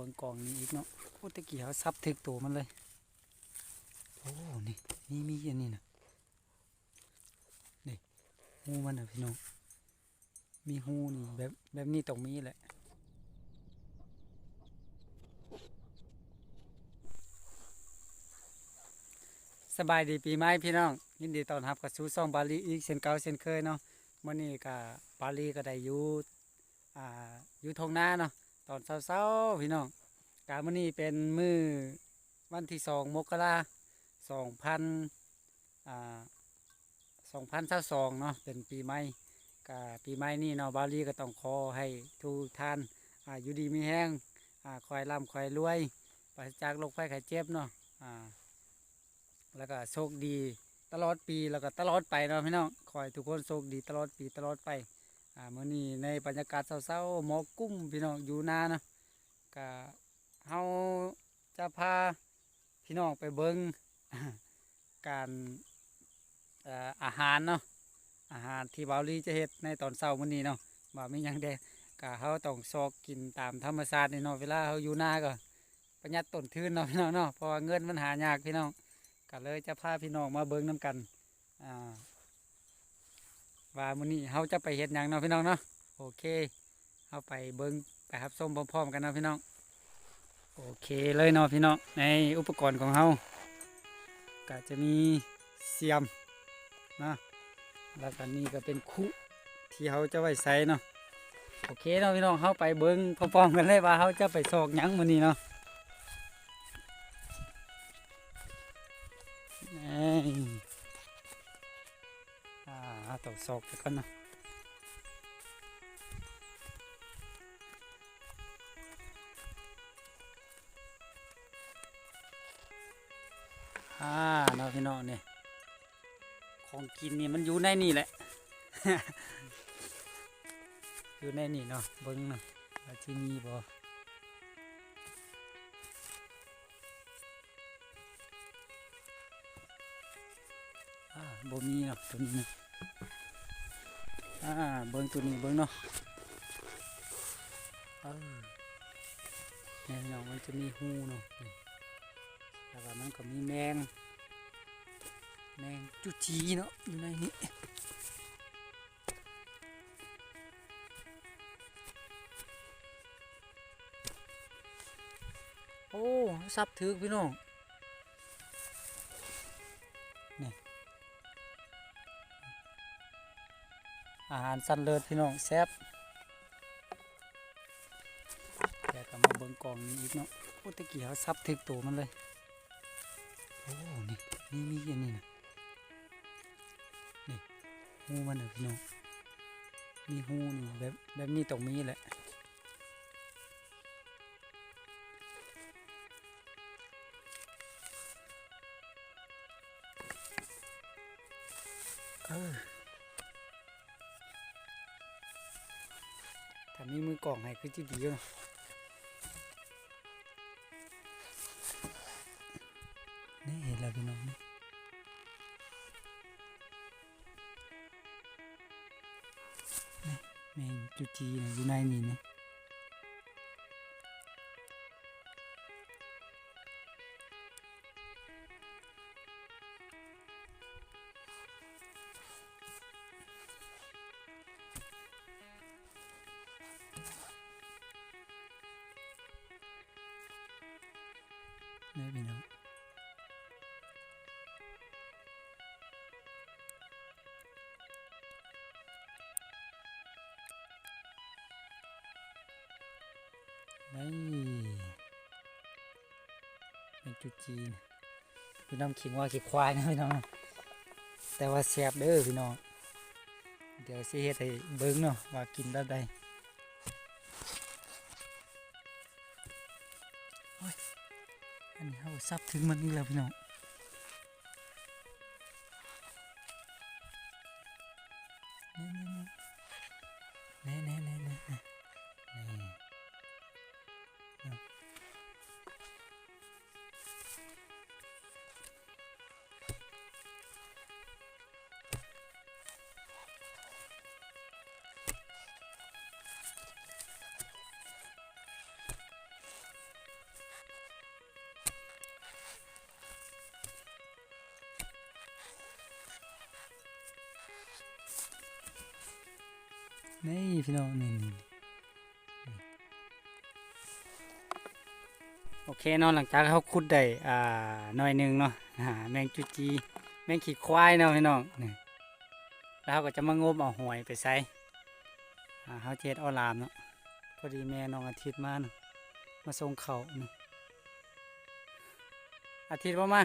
บิ่งกองนี้อีกเนาะโอ้ตะกี้เขาซับถึกตัวมันเลย โอ้ นี่นี่มีอันนี้นะนี่หูมันนะพี่น้อง มีหูนี่แบบแบบนี้ตรงนี้แหละสบายดีปีใหม่พี่น้อง ยินดีต้อนรับกับสู่ซ่องบาลีอีกเช่นเก่าเช่นเคยเนาะมื้อนี้ก็บบาลีก็ได้อยู่อ่าอยู่ทงหน้าเนาะ ตอนเช้าๆพี่น้องกามื้อนี้เป็นมื้อวันที่สองมกราสองพันอ่าสองพันเช้าสองเนาะเป็นปีใหม่กาปีใหม่นี้เนาะบาลีก็ต้องขอให้ทุกท่านอ่าอยู่ดีมีแห้งอ่าคอยร่ำคอยรวยปราศจากโรคภัยไข้เจ็บเนาะอ่าแล้วก็โชคดีตลอดปีแล้วก็ตลอดไปเนาะพี่น้องขอให้ทุกคนโชคดีตลอดปีตลอดไป อ่ามื้อนี้ในบรรยากาศเศร้าๆหมอกกุ้มพี่น้องอยู่นาเนาะก็เฮาจะพาพี่น้องไปเบิ่งการอาหารเนาะอาหารที่บาวลีจะเฮ็ดในตอนเช้ามื้อนี้เนาะว่ามีหยังแดก็เฮาต้องซอกกินตามธรรมชาตินี่เนาะเวลาเฮาอยู่นาก็ประหยัดต้นทุนเนาะพี่น้องเนาะเพราะว่าเงินมันหายากพี่น้องก็เลยจะพาพี่น้องมาเบิ่งน้ำกันอ่า ว่ามื้อนี้เฮาจะไปเฮ็ดหยังเนาะพี่น้องเนาะโอเคเฮาไปเบิ่งไปรับชมพร้อมๆกันเนาะพี่น้องโอเคเลยเนาะพี่น้องในอุปกรณ์ของเฮาก็จะมีเสียมนะแล้วก็นี่ก็เป็นคุที่เฮาจะไว้ใส่เนาะโอเคเนาะพี่น้องเฮาไปเบิ่งพร้อมๆกันเลยว่าเฮาจะไปสอกหยังมื้อนี้เนาะ อ้ยอ่าต้องซอกไปก่อนนะอ่าเนาะพี่น้องเนี่ยของกินนี่มันอยู่ในนี่แหละ อยู่ในนี่เนาะเบิ้งเนาะว่าที่มีบ่อ่าบ่มีเนาะตัวนี้เนาะ อ่าเบิ้งตัวนี้เบิ้งเนาะเออเนี่ยเนาะมันจะมีหูเนาะนี่แล้วก็มันก็มีแมง แมงจุจีเนาะอยู่ในนี้โอ้ซับถึกพี่น้อง สันเลิศพี่น้องแซ่บแต่ก็มาเบิ่งกล่องนี้อีกเนาะโอ้ตะกี้เขาซับถึกตัวมันเลย โอ้นี่นี่มีอันนี้นะนี่หูมันนะพี่น้องมีหูนี่แบบแบบนี้ตรงนี้แหละเออ ถ้ามีมือกล่องให้คือจีดีอยู่เนาะนี่เห็นแล้วพี่น้องนี่นี่แมงจุจีนอยู่ในนี่นี่นี่ นี่เป็นจุจีนพี่น้องขิงว่าขีดควายนะพี่น้องแต่ว่าแซ่บเด้อพี่น้องเดี๋ยวสิเฮ็ดให้เบิ้งเนาะว่ากินแบบใดอันนี้เขาซับถึงมันนี่แล้วพี่น้อง นี่พี่น้องนี่งโอเคเนาะหลังจากเขาขุดได้อ่าหน่อยหนึงเนาะแมงจุจีแมงขี้ควายเนาะพี่น้องนี่แล้วเขาก็จะมางมเอาหวยไปใส่อ่าเขาเทศออลามเนาะพอดีแม่น้องอาทิตย์มาเนาะมาส่งเขาวนี่อาทิตย์ว่ามา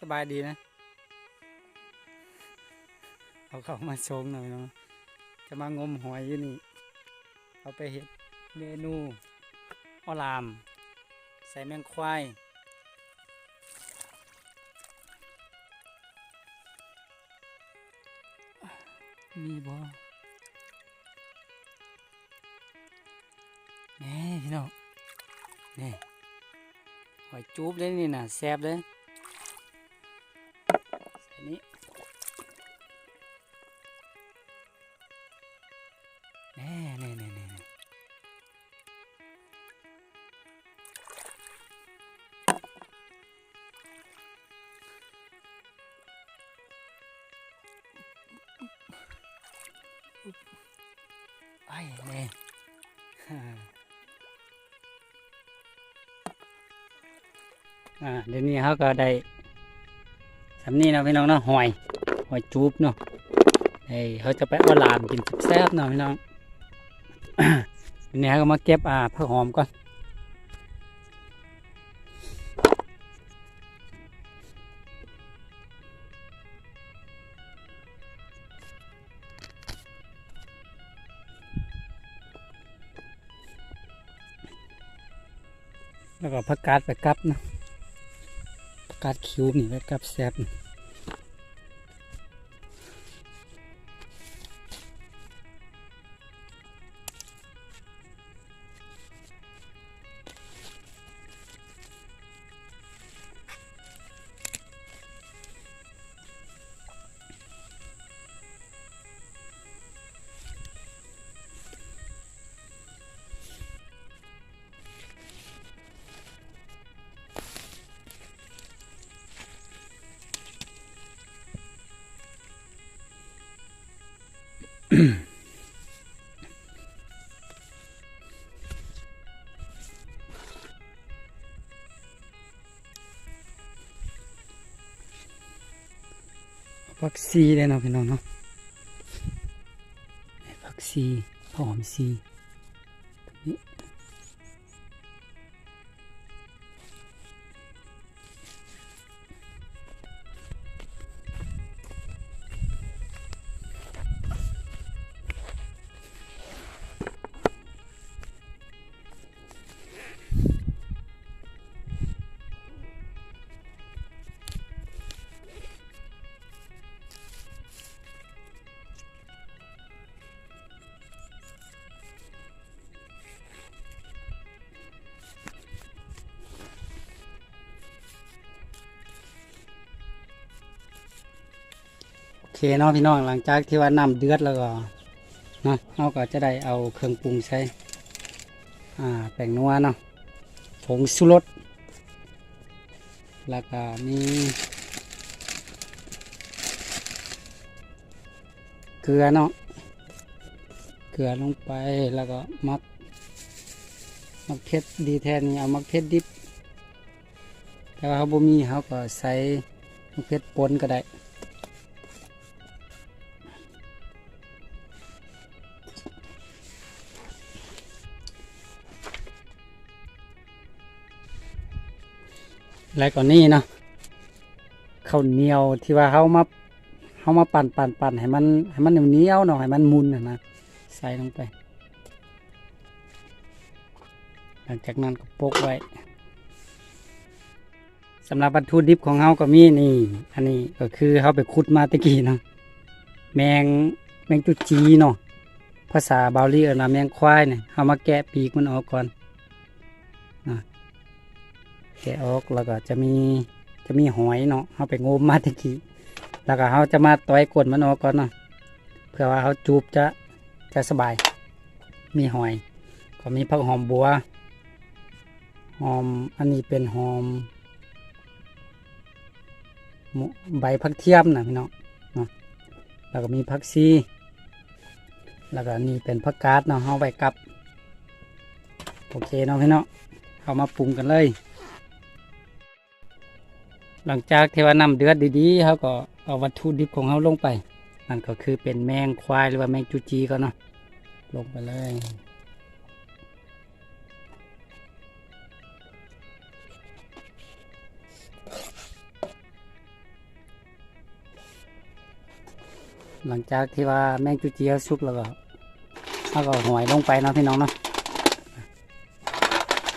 สบายดีนะ เอาเขามาชงหน่อยเนาะจะมางมหอยอยู่นี่ เอาไปเห็ดเมนูออลาม ใส่แมงควายมีบ่นี่พี่น้องนี่หอยจูบเลยนี่นะแซ่บเลยใส่นี้ ไอ้เน่ฮ่อ่าเดี๋ยวนี้เขาก็ได้สำนีเนาะพี่น้องเนาะหอยหอยจูบเนาะเฮ้ยเขาจะไปเอาลามกินแซ่บๆเนาะพี่น้องทีนี้ก็มาเก็บอ่าผักหอมก่อน แล้วก็ผักกาดไปกับนะผักกาดคิวนี่ไปกับแซ่บนี่ ผักซีเลย เนาน้องเนาะผักซีหอมซีนี่โอเคเนาะพี่น้องหลังจากที่ว่าน้ำเดือดแล้วก็เนาะเราก็จะได้เอาเครื่องปรุงใส่อ่าแป้งนัวเนาะผงชูรสแล้วก็มีเกลือเนาะเกลือลงไปแล้วก็มักมักเผ็ดดีแทนนี่เอามักเผ็ดดิบแต่ว่าเขาบ่มีเขาก็ใส่มักเผ็ดป่นก็ได้ แล้วก็นี่เนาะข้าวเหนียวที่ว่าเขามาเขามาปั่นปั่นปั่นให้มันให้มันเหนียวหน่อยให้มันมุนนะนะใส่ลงไป หลังจากนั้นก็โปกไว้สำหรับวัตถุดิบของเขาก็มีนี่ อันนี้ก็คือเขาไปขุดมาตะกี้เนาะแมงแมงจุจีเนาะภาษาบาลีเอิ้นว่าแมงควายเนี่ยเขามาแกะปีกมันออกก่อน แกะออกแล้วก็จะมีจะมีหอยเนาะเขาไปงมมาตะกี้แล้วก็เขาจะมาต้อยกดมันออกก่อนเนาะเพื่อว่าเขาจูบจะจะสบาย มีหอย ก็มีผักหอมบัวหอมอันนี้เป็นหอมใบผักเทียมนะพี่น้องเนาะแล้วก็มีผักซีแล้วก็นี่เป็นผักกาดเนาะเอาไว้กับ โอเคเนาะพี่เนาะเอามาปรุงกันเลย หลังจากที่ว่าน้ำเดือดดีๆเขาก็เอาวัตถุดิบของเขาลงไปนั่นก็คือเป็นแมงควายหรือว่าแมงจูจีก็เนาะลงไปเลยหลังจากที่ว่าแมงจูจีเขาสุกแล้วก็เขาก็หอยลงไปเนาะพี่น้องเนาะ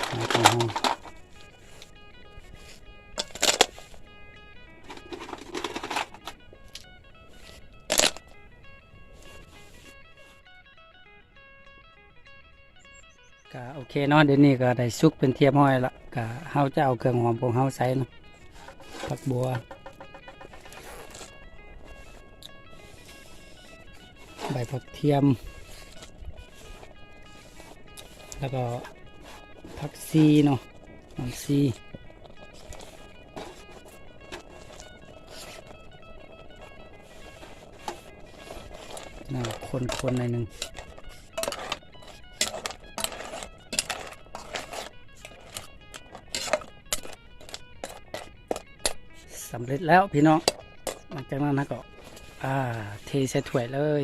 หอยของ ก็โอเคเนาะเดี๋ยวนี้ก็ได้สุกเป็นเทียมห้อยละก็เฮาจะเอาเครื่องหอมของเฮาใส่เนาะผักบัว ใบผักเทียม แล้วก็ผักซีเนาะหอมซีน่าคนคนๆหน่อยหนึ่งำเร็จแล้วพี่น้องหลังจากนั้นนะก็อ่าเทใส่ถ้วยเลย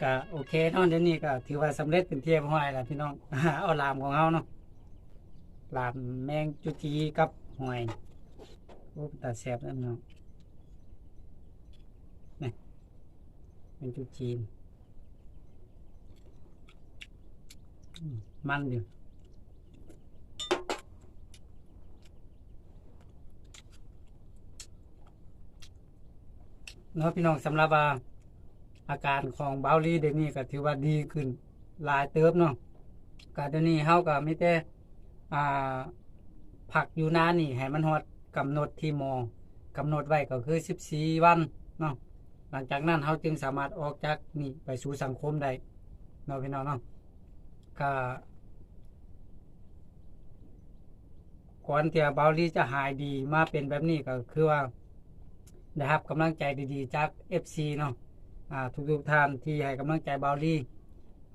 ก็โอเคเนาะเดี๋ยวนี้ก็ถือว่าสำเร็จเป็นเทียบห้อยแล้วพี่น้องเอาลามของเขาเนาะลามแมงจุจีกับหอยโอ้เป็นตาแซ่บแล้วเนาะนี่แมงจุจีนมันอยู่ เนาะพี่น้องสำหรับว่าอาการของเบาลีเดี๋ยวนี้ก็ถือว่าดีขึ้นหลายเติบเนาะก็เดี๋ยวนี้เฮาก็มีแต่อ่าผักอยู่นานนี่ให้มันฮอดกำหนดที่หมอกำหนดไว้ก็คือ 14 วันเนาะหลังจากนั้นเฮาจึงสามารถออกจากนี่ไปสู่สังคมได้เนาะพี่น้องเนาะก็ก่อนที่เบาลีจะหายดีมาเป็นแบบนี้ก็คือว่า ได้รับกำลังใจดีๆ จาก FC เนาะอ่าทุกๆท่านที่ให้กำลังใจบาวลี่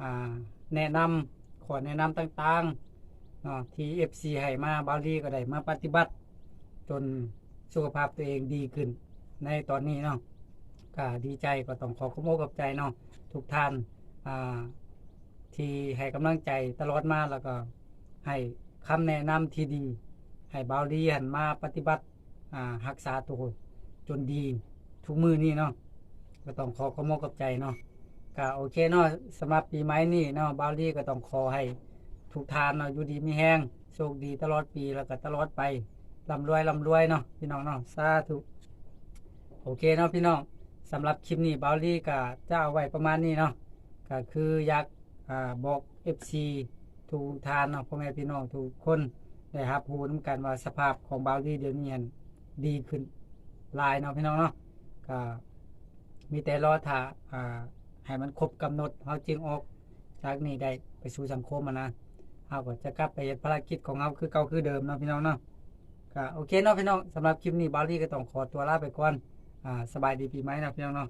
อ่าแนะนำขอแนะนำต่างๆเนาะที่ FC ให้มาบาวลี่ก็ได้มาปฏิบัติ จนสุขภาพตัวเองดีขึ้น ในตอนนี้เนาะก็ดีใจก็ต้องขอขอบคุณกับใจเนาะทุกท่านอ่าที่ให้กำลังใจตลอดมาแล้วก็ให้คำแนะนำที่ดี ให้บาวลี่หันมาปฏิบัติอ่ารักษาตัว จนดีทุกมือนี่เนาะก็ต้องขอขอบคุณกับใจเนาะก็โอเคเนาะสำหรับปีใหม่นี่เนาะบาลี่ก็ต้องขอให้ทุกทานเนาะอยู่ดีมีแห้งโชคดีตลอดปีแล้วก็ตลอดไปร่ำรวยร่ำรวยเนาะพี่น้องเนาะสาธุโอเคเนาะพี่น้องสำหรับคลิปนี้บาลี่ก็จะเอาไว้ประมาณนี้เนาะก็คืออยากอ่าบอก FC ทุกทานเนาะพ่อแม่พี่น้องทุกคนได้รับรู้นำกันว่าสภาพของบาลี่เดี๋ยวนี้หั่นดีขึ้น ลายเนาะพี่น้องเนาะก็มีแต่รอถ้าอ่าให้มันครบกำหนดเฮาจึงออกจากนี้ได้ไปสู่สังคมมานะเฮาก็จะกลับไปเฮ็ดภารกิจของเฮาคือเก่าคือเดิมเนาะพี่น้องเนาะก็โอเคเนาะพี่น้องสำหรับคลิปนี้บาลี่ก็ต้องขอตัวลาไปก่อนอ่าสบายดีปีใหม่นะพี่น้องเนาะ